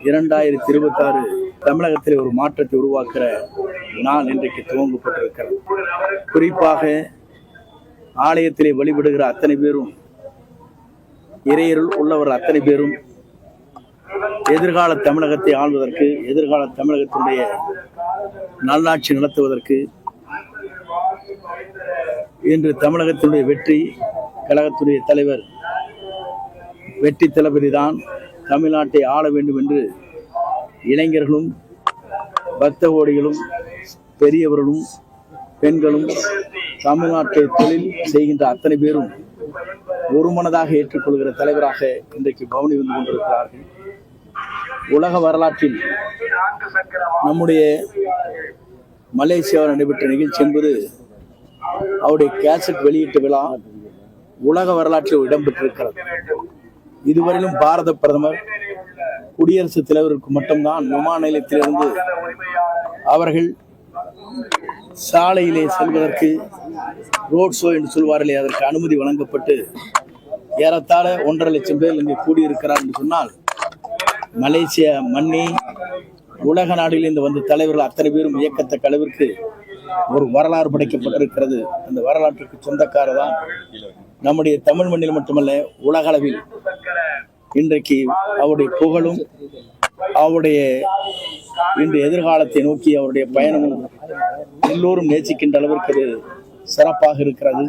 இரண்டாயிரத்தி இருபத்தாறு தமிழகத்தில் ஒரு மாற்றத்தை உருவாக்குற நாள் இன்றைக்கு துவங்கப்பட்டிருக்கிறது. குறிப்பாக ஆலயத்திலே வழிபடுகிற அத்தனை பேரும் இறையருள் உள்ளவர் அத்தனை பேரும் எதிர்கால தமிழகத்தை ஆள்வதற்கு எதிர்கால தமிழகத்தினுடைய நல்லாட்சி நடத்துவதற்கு இன்று தமிழகத்தினுடைய வெற்றி கழகத்துடைய தலைவர் வெற்றி தளபதி தான் தமிழ்நாட்டை ஆள வேண்டும் என்று இளைஞர்களும் பக்த கோடிகளும் பெரியவர்களும் பெண்களும் தமிழ்நாட்டை தொழில் செய்கின்ற அத்தனை பேரும் ஒருமனதாக ஏற்றுக்கொள்கிற தலைவராக இன்றைக்கு பவனி வந்து கொண்டிருக்கிறார்கள். உலக வரலாற்றில் நம்முடைய மலேசியாவில் நடைபெற்ற நிகழ்ச்சி என்பது அவருடைய கேசட் வெளியீட்டு விழா உலக வரலாற்றில் இடம்பெற்றிருக்கிறது இதுவரையிலும் பாரத பிரதமர் குடியரசுத் தலைவருக்கு மட்டும்தான் விமான நிலையத்திலிருந்து அவர்கள் சாலையிலே செல்வதற்கு ரோட் ஷோ என்று சொல்வார்களே அதற்கு அனுமதி வழங்கப்பட்டு ஏறத்தாழ ஒன்றரை லட்சம் பேர் இங்கே கூடியிருக்கிறார் என்று சொன்னால் மலேசிய மண்ணி உலக நாடுகளிலிருந்து வந்த தலைவர்கள் அத்தனை பேரும் வியக்கத்தக்க அளவிற்கு ஒரு வரலாறு படைக்கப்பட்டிருக்கிறது. அந்த வரலாற்றுக்கு சொந்தக்காரர் தான் நம்முடைய தமிழ் மண்ணில் மட்டுமல்ல உலக அளவில் இன்றைக்கு அவருடைய புகழும் அவருடைய இன்று எதிர்காலத்தை நோக்கி அவருடைய பயணமும் எல்லோரும் நேசிக்கின்ற அளவிற்கு சிறப்பாக இருக்கிறது.